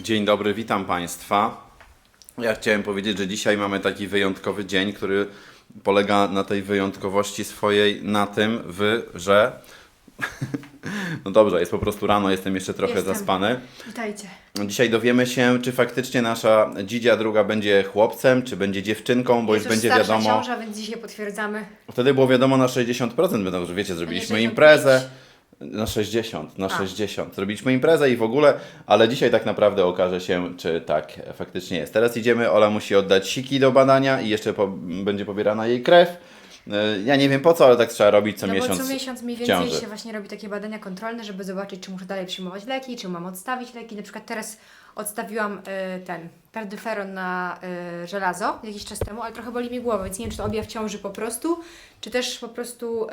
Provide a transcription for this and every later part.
Dzień dobry, witam Państwa. Ja chciałem powiedzieć, że dzisiaj mamy taki wyjątkowy dzień, który polega na tej wyjątkowości swojej, na tym, w, że. No dobrze, jest po prostu rano, jestem jeszcze trochę Jestem. zaspany. Witajcie. Dzisiaj dowiemy się, czy faktycznie nasza dzidzia druga będzie chłopcem, czy będzie dziewczynką, bo już będzie starsza wiadomo. ciąża, więc dzisiaj potwierdzamy. Wtedy było wiadomo na 60%, będą, że wiecie, zrobiliśmy 65. imprezę. Na 60, na A. 60. Zrobiliśmy imprezę i w ogóle, ale dzisiaj tak naprawdę okaże się, czy tak faktycznie jest. Teraz idziemy, Ola musi oddać siki do badania i jeszcze po, będzie pobierana jej krew. E, Ja nie wiem po co, ale tak trzeba robić co no miesiąc. bo co miesiąc mniej więcej ciąży. się właśnie robi takie badania kontrolne, żeby zobaczyć, czy muszę dalej przyjmować leki, czy mam odstawić leki. Na przykład teraz odstawiłam y, ten perdyferon na y, żelazo jakiś czas temu, ale trochę boli mi głowa, więc nie wiem, czy to objaw ciąży po prostu, czy też po prostu y,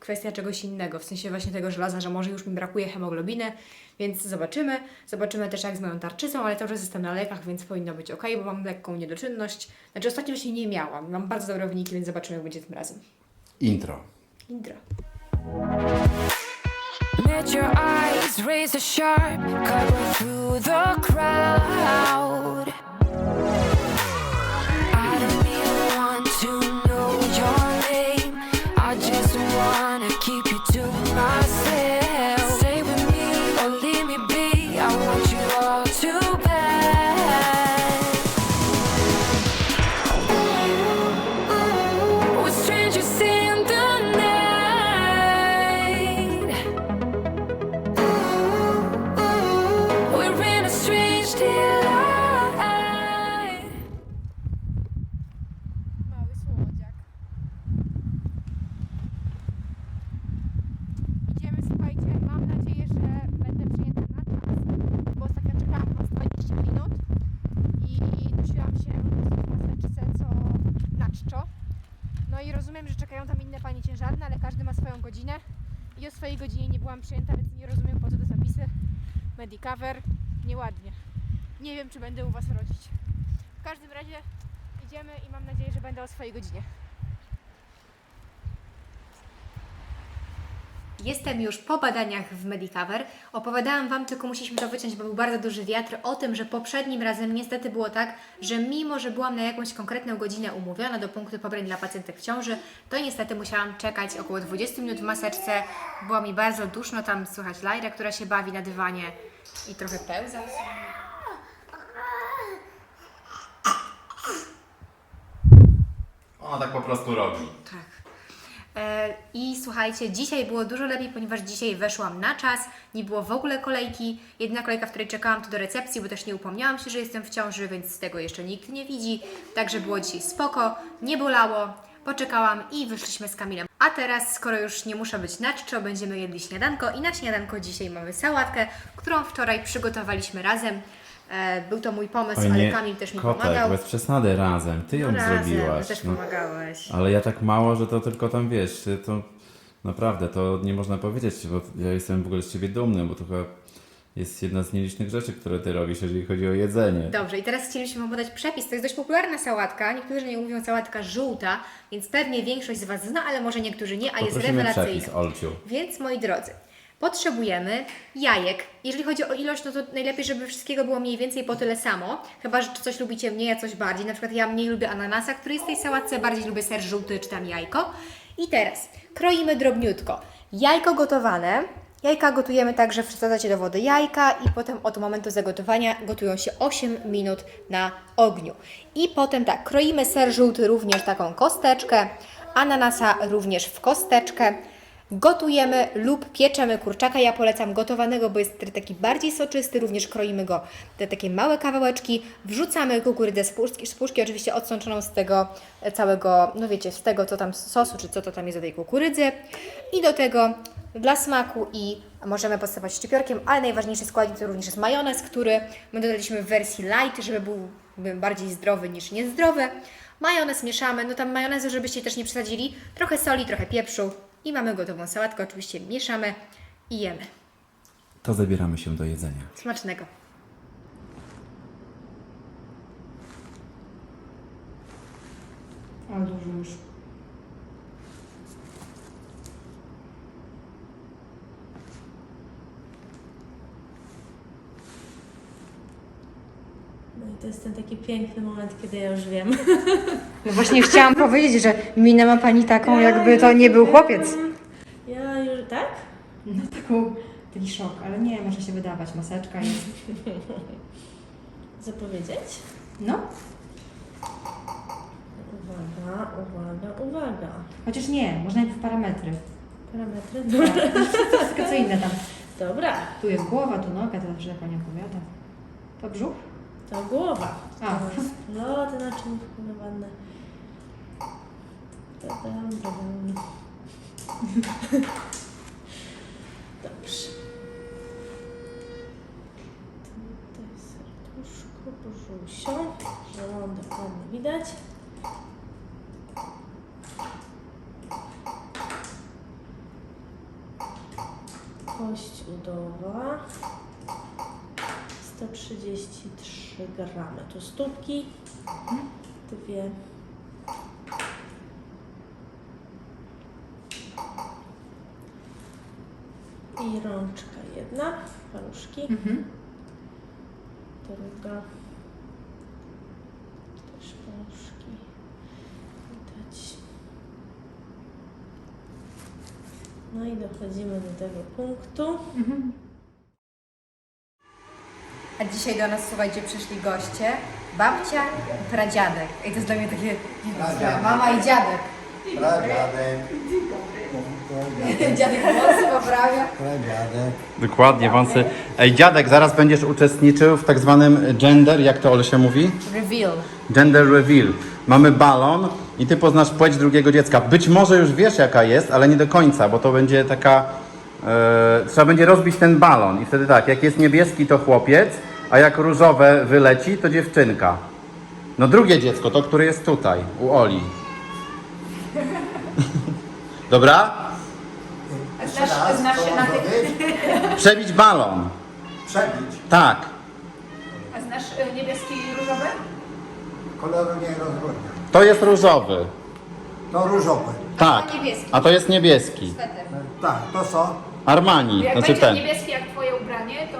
kwestia czegoś innego, w sensie właśnie tego żelaza, że może już mi brakuje hemoglobiny, więc zobaczymy. Zobaczymy też jak z moją tarczycą, ale cały czas jestem na lekach, więc powinno być ok, bo mam lekką niedoczynność. Znaczy ostatnio właśnie nie miałam, mam bardzo dobre wyniki, więc zobaczymy jak będzie tym razem. Intro. Indra. Met your eyes, raise razor sharp, cut through the crowd. Panie ciężarne, ale każdy ma swoją godzinę i o swojej godzinie nie byłam przyjęta, więc nie rozumiem po co te zapisy. Medicover, nieładnie. Nie wiem, czy będę u was rodzić. W każdym razie idziemy i mam nadzieję, że będę o swojej godzinie. Jestem już po badaniach w Medicover. Opowiadałam Wam, tylko musieliśmy to wyciąć, bo był bardzo duży wiatr, o tym, że poprzednim razem niestety było tak, że mimo, że byłam na jakąś konkretną godzinę umówiona do punktu pobrań dla pacjentek w ciąży, to niestety musiałam czekać około 20 minut w maseczce. Było mi bardzo duszno, tam słychać Lajrę, która się bawi na dywanie i trochę pełza. Ona tak po prostu robi. Tak. E, I słuchajcie, dzisiaj było dużo lepiej, ponieważ dzisiaj weszłam na czas, nie było w ogóle kolejki. Jedyna kolejka, w której czekałam, to do recepcji, bo też nie upomniałam się, że jestem w ciąży, więc tego jeszcze nikt nie widzi. Także było dzisiaj spoko, nie bolało, poczekałam i wyszliśmy z Kamilem. A teraz, skoro już nie muszę być na czczo, będziemy jedli śniadanko i na śniadanko dzisiaj mamy sałatkę, którą wczoraj przygotowaliśmy razem. E, był to mój pomysł, ale Kamil też mi kotek, pomagał. bez przesady razem. Ty ją razem, zrobiłaś. też no. pomagałeś. Ale ja tak mało, że to tylko tam wiesz, ty to naprawdę to nie można powiedzieć, bo ja jestem w ogóle z ciebie dumny, bo to chyba jest jedna z nielicznych rzeczy, które ty robisz, jeżeli chodzi o jedzenie. Dobrze, i teraz chcielibyśmy Wam podać przepis. To jest dość popularna sałatka. Niektórzy nie mówią sałatka żółta, więc pewnie większość z Was zna, ale może niektórzy nie, a jest Poprosimy rewelacyjna. przepis, Olciu. Więc moi drodzy, potrzebujemy jajek. Jeżeli chodzi o ilość, no to najlepiej, żeby wszystkiego było mniej więcej po tyle samo. Chyba, że coś lubicie mniej, a coś bardziej. Na przykład ja mniej lubię ananasa, który jest w tej sałatce, bardziej lubię ser żółty czy tam jajko. I teraz kroimy drobniutko. Jajko gotowane. Jajka gotujemy tak, że wsadzacie do wody jajka i potem od momentu zagotowania gotują się 8 minut na ogniu. I potem tak, kroimy ser żółty również taką kosteczkę, ananasa również w kosteczkę. Gotujemy lub pieczemy kurczaka. Ja polecam gotowanego, bo jest taki bardziej soczysty. Również kroimy go te takie małe kawałeczki. Wrzucamy kukurydzę z puszki, z puszki oczywiście odsączoną z tego e, całego, no wiecie, z tego co tam z sosu, czy co to tam jest do tej kukurydzy. I do tego dla smaku i możemy posypać szczypiorkiem, ale najważniejszy składnik to również jest majonez, który my dodaliśmy w wersji light, żeby był bardziej zdrowy niż niezdrowy. Majonez mieszamy, no tam majonezu, żebyście też nie przesadzili, trochę soli, trochę pieprzu i mamy gotową sałatkę, oczywiście mieszamy i jemy. To zabieramy się do jedzenia. Smacznego. Ale dużo już. To jest ten taki piękny moment, kiedy ja już wiem. No właśnie chciałam powiedzieć, że minę ma Pani taką, jakby to nie był chłopiec. Ja już, tak? No taką, taki szok, ale nie, może się wydawać, maseczka jest. Zapowiedzieć? No, Uwaga, uwaga, uwaga. chociaż nie, można najpierw parametry. Parametry? Wszystko co inne tam. Dobra, Tu jest głowa, tu noga, to zawsze Pani opowiada. To brzuch? To głowa. A. Teraz Loty naczyniowe. Dadam, dadam. Dobrze. Tutaj serduszko, brzusią. Żołądek ładnie widać. Kość udowa. 133 gramy. Tu stópki. Dwie. I rączka jedna, paluszki, Mhm. druga, też paluszki, widać. No i dochodzimy do tego punktu. A dzisiaj do nas, słuchajcie, przyszli goście, babcia i pradziadek. I to jest dla mnie takie, nie wiem, słuchaj, mama i dziadek. Dziadek włosy poprawia. Dokładnie, wąsy. Ej, dziadek, zaraz będziesz uczestniczył w tak zwanym gender, jak to Ole się mówi? Reveal. Gender reveal. Mamy balon i ty poznasz płeć drugiego dziecka. Być może już wiesz jaka jest, ale nie do końca, bo to będzie taka... E, trzeba będzie rozbić ten balon i wtedy tak, jak jest niebieski to chłopiec, a jak różowe wyleci to dziewczynka. No drugie dziecko, to które jest tutaj, u Oli. Dobra? Znasz, znasz się na tych... Przebić balon. Przebić. Tak. A znasz y, niebieski i różowy? Koloru nie rozróżnia. To jest różowy. To różowe. Tak. A niebieski. A to jest niebieski. Sweter. Tak, to są. Armani. Jak Znaczy będzie ten. niebieski jak twoje ubranie, to,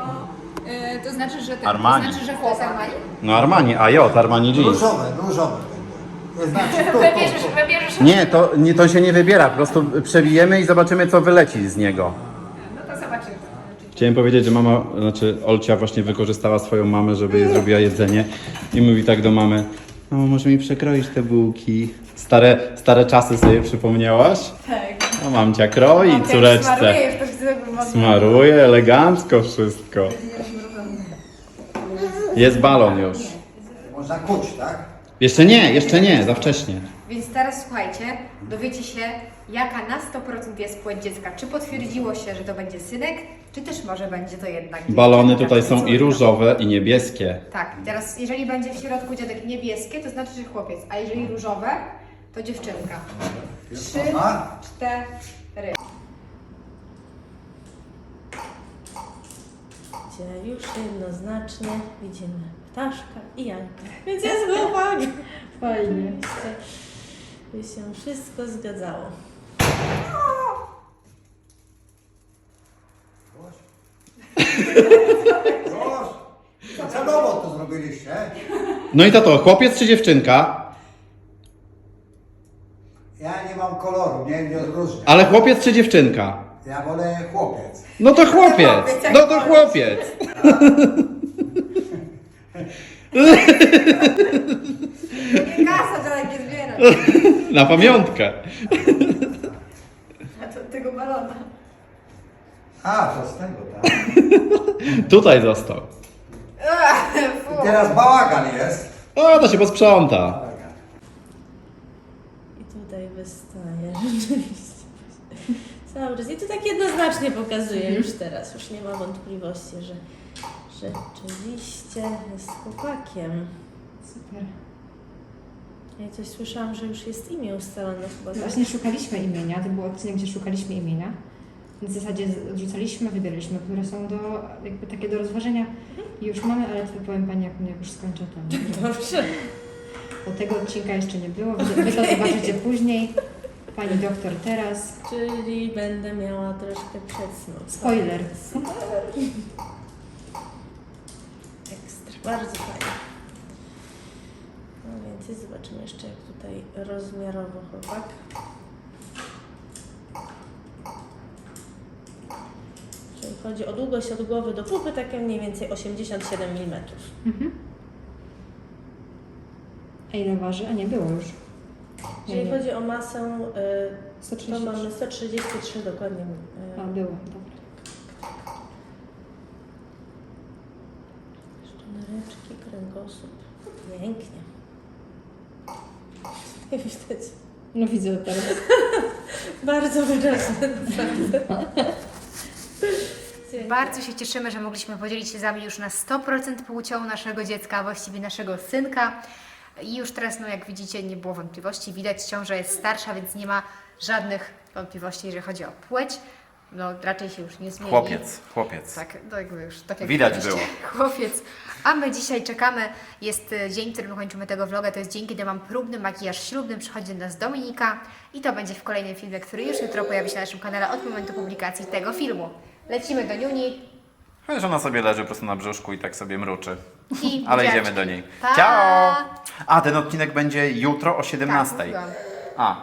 yy, to znaczy, że ten, Armani. To znaczy, że chłopak. Armani? No Armani, a J, Armani jeans. Różowe, różowe będzie. Znaczy tu, Wybierzesz, tu, tu. wybierzesz Nie, to, nie, to się nie wybiera, po prostu przebijemy i zobaczymy co wyleci z niego. No to zobaczymy. Chciałem powiedzieć, że mama, znaczy Olcia właśnie wykorzystała swoją mamę, żeby jej zrobiła jedzenie i mówi tak do mamy, mamo może mi przekroić te bułki. Stare, stare czasy sobie przypomniałaś? Tak. No mamcia kroi córeczce. Smaruje elegancko wszystko. Jest balon już. Można kuć, tak? Jeszcze nie, jeszcze nie, za wcześnie. Więc teraz słuchajcie, dowiecie się, jaka na 100% jest płeć dziecka. Czy potwierdziło się, że to będzie synek, czy też może będzie to jednak. Balony tutaj są i różowe, i niebieskie. Tak, teraz jeżeli będzie w środku dziadek niebieskie, to znaczy, że chłopiec, a jeżeli różowe, to dziewczynka. Trzy, cztery. Gdzie już jednoznacznie widzimy ptaszka i jajka. Więc jest chłopak. Fajnie. By się wszystko zgadzało. Proszę. Celowo to zrobiliście. No i to to, chłopiec czy dziewczynka? Ja nie mam koloru, nie, nie rozróżniam. Ale chłopiec czy dziewczynka? Ja wolę chłopiec. No to chłopiec! No to chłopiec! Kasa nie zbiera. Na pamiątkę. A to, tego balona. A, to z tego, tak. Tutaj został. I teraz bałagan jest. O, to się posprząta. I tutaj wystaje rzeczywiście. Cały czas. I to tak jednoznacznie pokazuje już teraz. Już nie ma wątpliwości, że rzeczywiście jest chłopakiem. Super. Ja coś słyszałam, że już jest imię ustalone chyba. tak? Właśnie szukaliśmy imienia, to był odcinek, gdzie szukaliśmy imienia. W zasadzie odrzucaliśmy, wybieraliśmy, które są do, jakby takie do rozważenia. I już mamy, ale to powiem Pani, jak, jak już skończę to. nie? Dobrze. Bo tego odcinka jeszcze nie było, wy, wy to zobaczycie później. Pani doktor teraz. Czyli będę miała troszkę przedsmok. Spoiler. Ekstra. Bardzo fajnie. więcej. Zobaczymy jeszcze jak tutaj rozmiarowo chłopak. Jeżeli chodzi o długość od głowy do pupy, takie mniej więcej 87 mm. A ile waży? A nie było już. Jeżeli chodzi o masę, y, to 133. mamy 133 dokładnie. y, A, było, dobra. Jeszcze nereczki, kręgosłup. Pięknie. Nie widać. No widzę teraz. Bardzo wyraźne. naprawdę. Bardzo się cieszymy, że mogliśmy podzielić się z Wami już na 100% płcią naszego dziecka, a właściwie naszego synka. I już teraz, no jak widzicie, nie było wątpliwości. Widać, ciąża jest starsza, więc nie ma żadnych wątpliwości, jeżeli chodzi o płeć. No raczej się już nie zmieni. Chłopiec, chłopiec. Tak, to jakby już tak jak Widać było. Chłopiec. A my dzisiaj czekamy. Jest e, dzień, w którym kończymy tego vloga. To jest dzień, kiedy mam próbny makijaż ślubny. Przychodzi do nas Dominika i to będzie w kolejnym filmie, który już jutro pojawi się na naszym kanale od momentu publikacji tego filmu. Lecimy do Niuni Chociaż ona sobie leży po prostu na brzuszku i tak sobie mruczy. i Ale buziaczki. idziemy do niej. Pa! Ciao! A, ten odcinek będzie jutro o 17. Tak, mówiłam. A,